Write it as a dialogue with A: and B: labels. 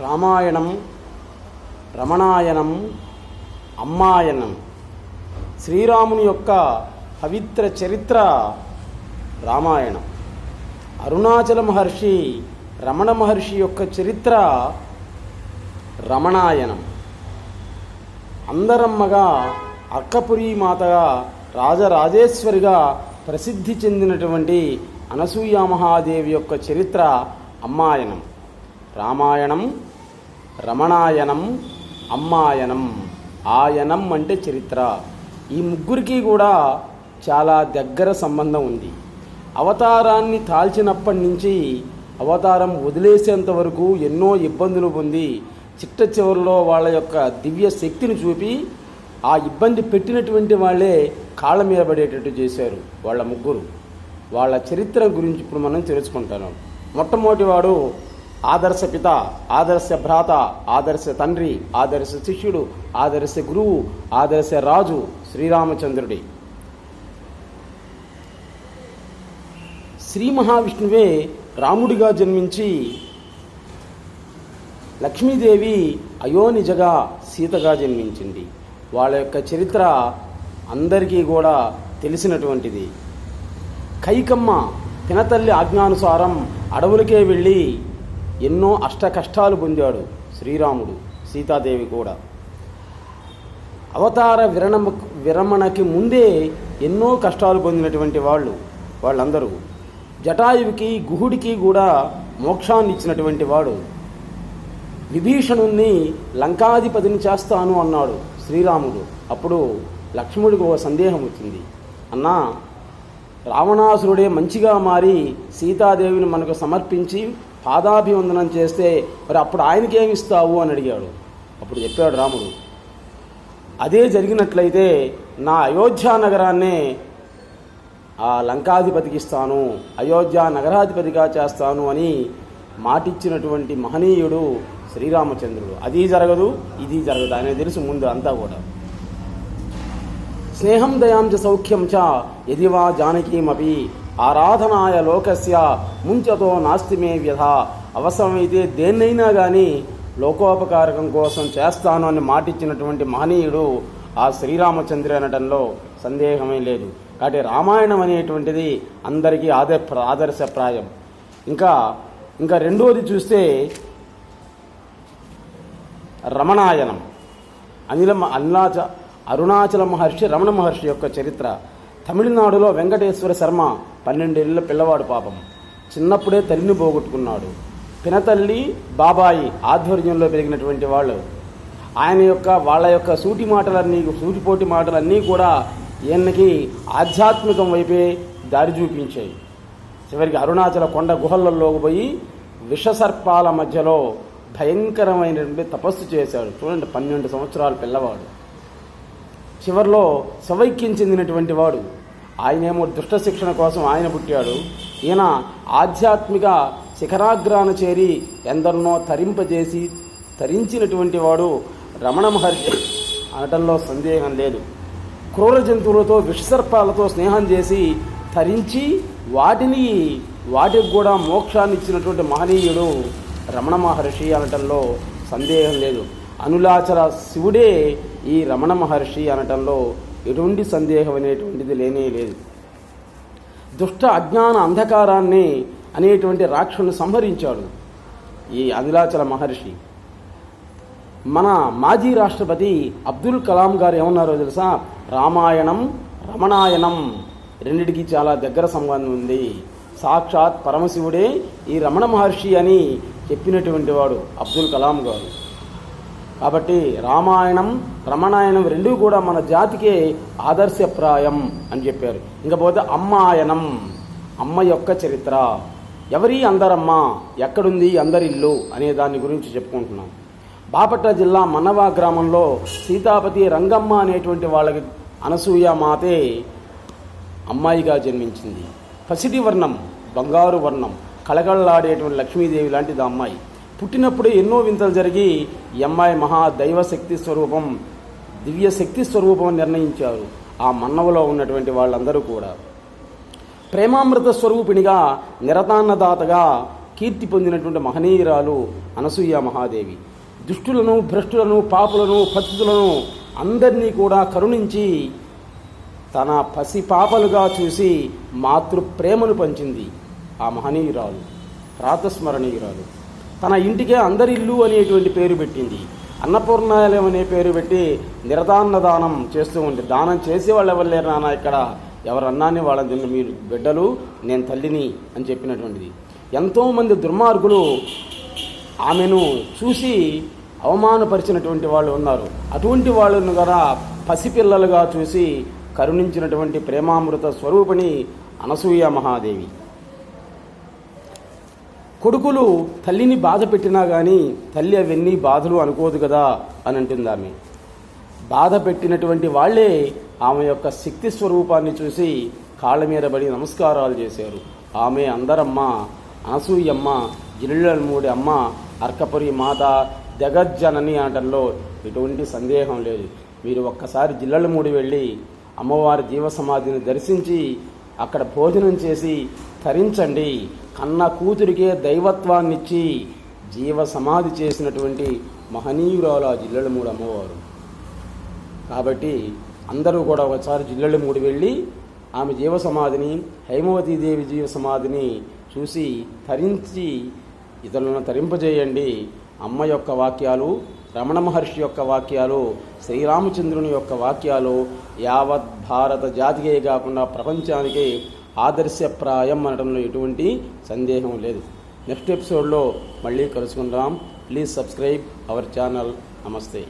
A: రామాయణం రమణాయనం అమ్మాయనం. శ్రీరాముని యొక్క పవిత్ర చరిత్ర రామాయణం. అరుణాచల మహర్షి రమణ మహర్షి యొక్క చరిత్ర రమణాయనం. అందరమ్మగా అక్కపురి మాతగా రాజరాజేశ్వరిగా ప్రసిద్ధి చెందినటువంటి అనసూయ మహాదేవి యొక్క చరిత్ర అమ్మాయనం. రామాయణం రమణాయనం అమ్మాయనం ఆయనం అంటే చరిత్ర. ఈ ముగ్గురికి కూడా చాలా దగ్గర సంబంధం ఉంది. అవతారాన్ని తాల్చినప్పటి నుంచి అవతారం వదిలేసేంత వరకు ఎన్నో ఇబ్బందులు పొంది చిట్ట చివరిలో వాళ్ళ యొక్క దివ్య శక్తిని చూపి ఆ ఇబ్బంది పెట్టినటువంటి వాళ్ళే కాళ్ళ మీద పడేటట్టు చేశారు వాళ్ళ ముగ్గురు. వాళ్ళ చరిత్ర గురించి ఇప్పుడు మనం తెలుసుకుంటాను. మొట్టమొదటి వాడు ఆదర్శ పిత ఆదర్శ భ్రాత ఆదర్శ తండ్రి ఆదర్శ శిష్యుడు ఆదర్శ గురువు ఆదర్శ రాజు శ్రీరామచంద్రుడి. శ్రీ మహావిష్ణువే రాముడిగా జన్మించి లక్ష్మీదేవి అయోనిజగా సీతగా జన్మించింది. వాళ్ళ యొక్క చరిత్ర అందరికీ కూడా తెలిసినటువంటిది. కైకమ్మ పినతల్లి ఆజ్ఞానుసారం అడవులకే వెళ్ళి ఎన్నో అష్ట కష్టాలు పొందాడు శ్రీరాముడు సీతాదేవి కూడా. అవతార విరణ విరమణకి ముందే ఎన్నో కష్టాలు పొందినటువంటి వాళ్ళు వాళ్ళందరూ. జటాయువుకి గుహుడికి కూడా మోక్షాన్ని ఇచ్చినటువంటి వాడు. విభీషణుణ్ణి లంకాధిపతిని చేస్తాను అన్నాడు శ్రీరాముడు. అప్పుడు లక్ష్ముడికి ఒక సందేహం వచ్చింది. అన్నా రావణాసురుడే మంచిగా మారి సీతాదేవిని మనకు సమర్పించి పాదాభివందనం చేస్తే మరి అప్పుడు ఆయనకి ఏమి ఇస్తావు అని అడిగాడు. అప్పుడు చెప్పాడు రాముడు అదే జరిగినట్లయితే నా అయోధ్య నగరాన్నే ఆ లంకాధిపతికి ఇస్తాను అయోధ్య నగరాధిపతిగా చేస్తాను అని మాటిచ్చినటువంటి మహనీయుడు శ్రీరామచంద్రుడు. అది జరగదు ఇది జరగదు అనేది తెలుసు ముందు అంతా కూడా. స్నేహం దయాంచ సౌఖ్యం చ యదివా జానకీమపి ఆరాధనాయ లోకస్య ముంచతో నాస్తి మే వ్యధ. అవసరమైతే దేన్నైనా కానీ లోకోపకారకం కోసం చేస్తాను అని మాటిచ్చినటువంటి మహనీయుడు ఆ శ్రీరామచంద్ర అనటంలో సందేహమే లేదు. కాబట్టి రామాయణం అనేటువంటిది అందరికీ ఆదర్ ఆదర్శప్రాయం. ఇంకా ఇంకా రెండవది చూస్తే రమణాయనం. అనిల అనిలాచ అరుణాచల మహర్షి రమణ మహర్షి యొక్క చరిత్ర. తమిళనాడులో వెంకటేశ్వర శర్మ పన్నెండేళ్ళ పిల్లవాడు పాపం. చిన్నప్పుడే తల్లిని పోగొట్టుకున్నాడు. పినతల్లి బాబాయి ఆధ్వర్యంలో పెరిగినటువంటి వాళ్ళు. ఆయన యొక్క వాళ్ళ యొక్క సూటి మాటలన్నీ సూటిపోటి మాటలన్నీ కూడా ఈయనకి ఆధ్యాత్మికం వైపే దారి చూపించాయి. చివరికి అరుణాచల కొండ గుహలలోకి పోయి విషసర్పాల మధ్యలో భయంకరమైనటువంటి తపస్సు చేశాడు. చూడండి పన్నెండు సంవత్సరాల పిల్లవాడు. చివరిలో సవైక్యం చెందినటువంటి వాడు. ఆయనేమో దుష్ట శిక్షణ కోసం ఆయన పుట్టాడు. ఈయన ఆధ్యాత్మిక శిఖరాగ్రాన చేరి ఎందరినో తరింపజేసి తరించినటువంటి వాడు రమణ మహర్షి. అనటంలో సందేహం లేదు. క్రూర జంతువులతో విషసర్పాలతో స్నేహం చేసి తరించి వాటిని వాటికి కూడా మోక్షాన్ని ఇచ్చినటువంటి మహనీయుడు రమణ మహర్షి అనటంలో సందేహం లేదు. అనులాచల శివుడే ఈ రమణ మహర్షి అనటంలో ఎటువంటి సందేహం అనేటువంటిది లేనే లేదు. దుష్ట అజ్ఞాన అంధకారాన్ని అనేటువంటి రాక్షసుని సంహరించాడు ఈ అనిలాచల మహర్షి. మన మాజీ రాష్ట్రపతి అబ్దుల్ కలాం గారు ఏమన్నారో తెలుసా? రామాయణం రమణాయనం రెండిటికి చాలా దగ్గర సంబంధం ఉంది. సాక్షాత్ పరమశివుడే ఈ రమణ మహర్షి అని చెప్పినటువంటి వాడు అబ్దుల్ కలాం గారు. కాబట్టి రామాయణం రమణాయనం రెండూ కూడా మన జాతికి ఆదర్శప్రాయం అని చెప్పారు. ఇంకపోతే అమ్మాయనం అమ్మ యొక్క చరిత్ర. ఎవరి అందరమ్మ ఎక్కడుంది అందరిల్లు అనే దాని గురించి చెప్పుకుంటున్నాం. బాపట్ల జిల్లా మన్నవా గ్రామంలో సీతాపతి రంగమ్మ అనేటువంటి వాళ్ళకి అనసూయ మాతే అమ్మాయిగా జన్మించింది. పసిటి వర్ణం బంగారు వర్ణం కళకళలాడేటువంటి లక్ష్మీదేవి లాంటిది అమ్మాయి. పుట్టినప్పుడే ఎన్నో వింతలు జరిగి ఈ అమ్మాయి మహా దైవశక్తి స్వరూపం దివ్య శక్తి స్వరూపం నిర్ణయించారు ఆ మన్నవలో ఉన్నటువంటి వాళ్ళందరూ కూడా. ప్రేమామృత స్వరూపిణిగా నిరతాన్నదాతగా కీర్తి పొందినటువంటి మహనీయురాలు అనసూయ మహాదేవి. దుష్టులను భ్రష్టులను పాపులను పతితులను అందరినీ కూడా కరుణించి తన పసి పాపలుగా చూసి మాతృ ప్రేమను పంచింది ఆ మహనీయురాలు రాతస్మరణీయురాలు తన ఇంటికే అందరిల్లు అనేటువంటి పేరు పెట్టింది. అన్నపూర్ణాలయం అనే పేరు పెట్టి నిరదాన్న దానం చేస్తూ ఉంది దానం చేసే వాళ్ళు ఎవరు లేరు నాన్న ఇక్కడ? ఎవరు అన్నాన్ని వాళ్ళని తిన్న మీరు బిడ్డలు నేను తల్లిని అని చెప్పినటువంటిది. ఎంతోమంది దుర్మార్గులు ఆమెను చూసి అవమానపరిచినటువంటి వాళ్ళు ఉన్నారు. అటువంటి వాళ్ళను కూడా పసిపిల్లలుగా చూసి కరుణించినటువంటి ప్రేమామృత స్వరూపిణి అనసూయ మహాదేవి. కొడుకులు తల్లిని బాధ పెట్టినా కానీ తల్లి అవన్నీ బాధలు అనుకోదు కదా అని అంటుంది ఆమె. బాధ పెట్టినటువంటి వాళ్ళే ఆమె యొక్క శక్తి స్వరూపాన్ని చూసి కాళ్ళ మీద పడి నమస్కారాలు చేశారు. ఆమె అందరమ్మ అనసూయమ్మ జిల్లెలమూడి అమ్మ అర్కపురి మాత జగజ్జనని ఆటల్లో ఎటువంటి సందేహం లేదు. మీరు ఒక్కసారి జిల్లలమూడి వెళ్ళి అమ్మవారి జీవ సమాధిని దర్శించి అక్కడ భోజనం చేసి తరించండి. కన్న కూతురికే దైవత్వాన్నిచ్చి జీవ సమాధి చేసినటువంటి మహనీయురాలు ఆ జిల్లెలమూడు అమ్మవారు. కాబట్టి అందరూ కూడా ఒకసారి జిల్లెలమూడు మూడు వెళ్ళి ఆమె జీవ సమాధిని హైమవతీదేవి జీవ సమాధిని చూసి తరించి ఇతరులను తరింపజేయండి. అమ్మ యొక్క వాక్యాలు రమణ మహర్షి యొక్క వాక్యాలు శ్రీరామచంద్రుని యొక్క వాక్యాలు యావత్ భారత జాతికే కాకుండా ప్రపంచానికి ఆదర్శప్రాయం అనడంలో ఎటువంటి సందేహం లేదు. నెక్స్ట్ ఎపిసోడ్లో మళ్ళీ కలుసుకుందాం. Please subscribe our channel. నమస్తే.